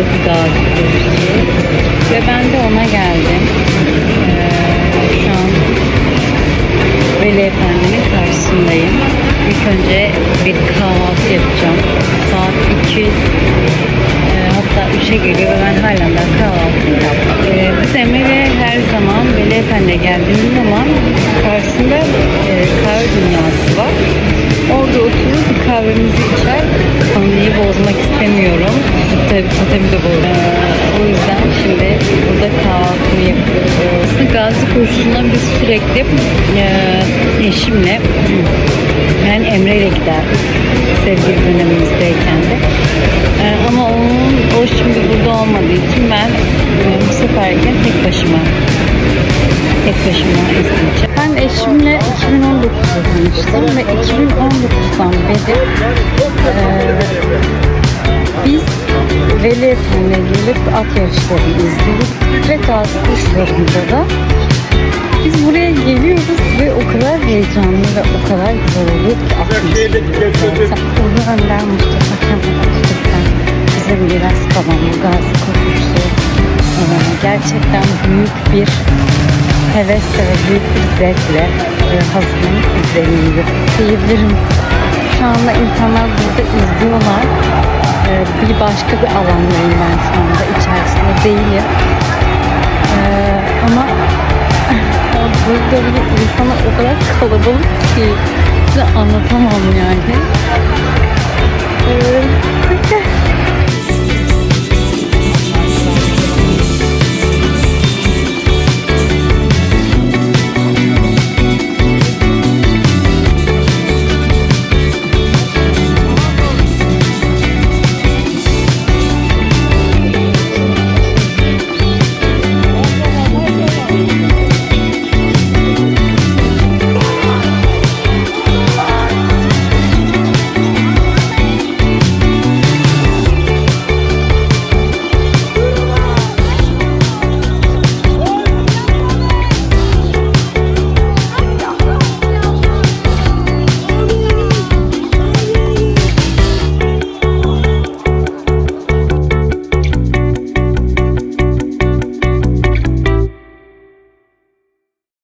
Tarık Dağ Kütlesi. Ve ben de ona geldim. Ee, şu an Veli Efendi'nin karşısındayım. İlk önce bir kahvaltı yapacağım. Saat 2 e, hatta 3'e geliyor ve ben hala da kahvaltı yaptım. Ee, biz Emre her zaman Veli Efendi'ye geldiğimiz zaman karşısında Konuyu bozmak istemiyorum. Tabii totemi de bozmak. Ee, o yüzden şimdi burada kahvaltımı yapıyoruz. Aslında Gazi koşusuna biz sürekli e, eşimle yani Emre ile gider. Sevgili dönemimizdeyken de. Ee, ama onun, o şimdi burada olmadığı için ben e, bu seferken tek başıma tek başıma izleyeceğim. Ben eşimle 2019'da tanıştım ve 2019'dan beri e, biz Veli Efendi'ne gelip at yarışlarını izledik ve gazi kuşlarında da biz buraya geliyoruz ve o kadar heyecanlı ve o kadar güzel oluyor ki atmosferi. Ulu Önder Mustafa Kemal Atatürk'ten bize miras kalan bu gazi koşusu e, gerçekten büyük bir hevesle ve büyük bir zevkle e, hazırlanıp izleniyor diyebilirim. Şu anda insanlar burada izliyorlar. E, bir başka bir alandayım ben şu anda içerisinde değilim. E, ama burada bir insanlar o kadar kalabalık ki size anlatamam yani. Ee,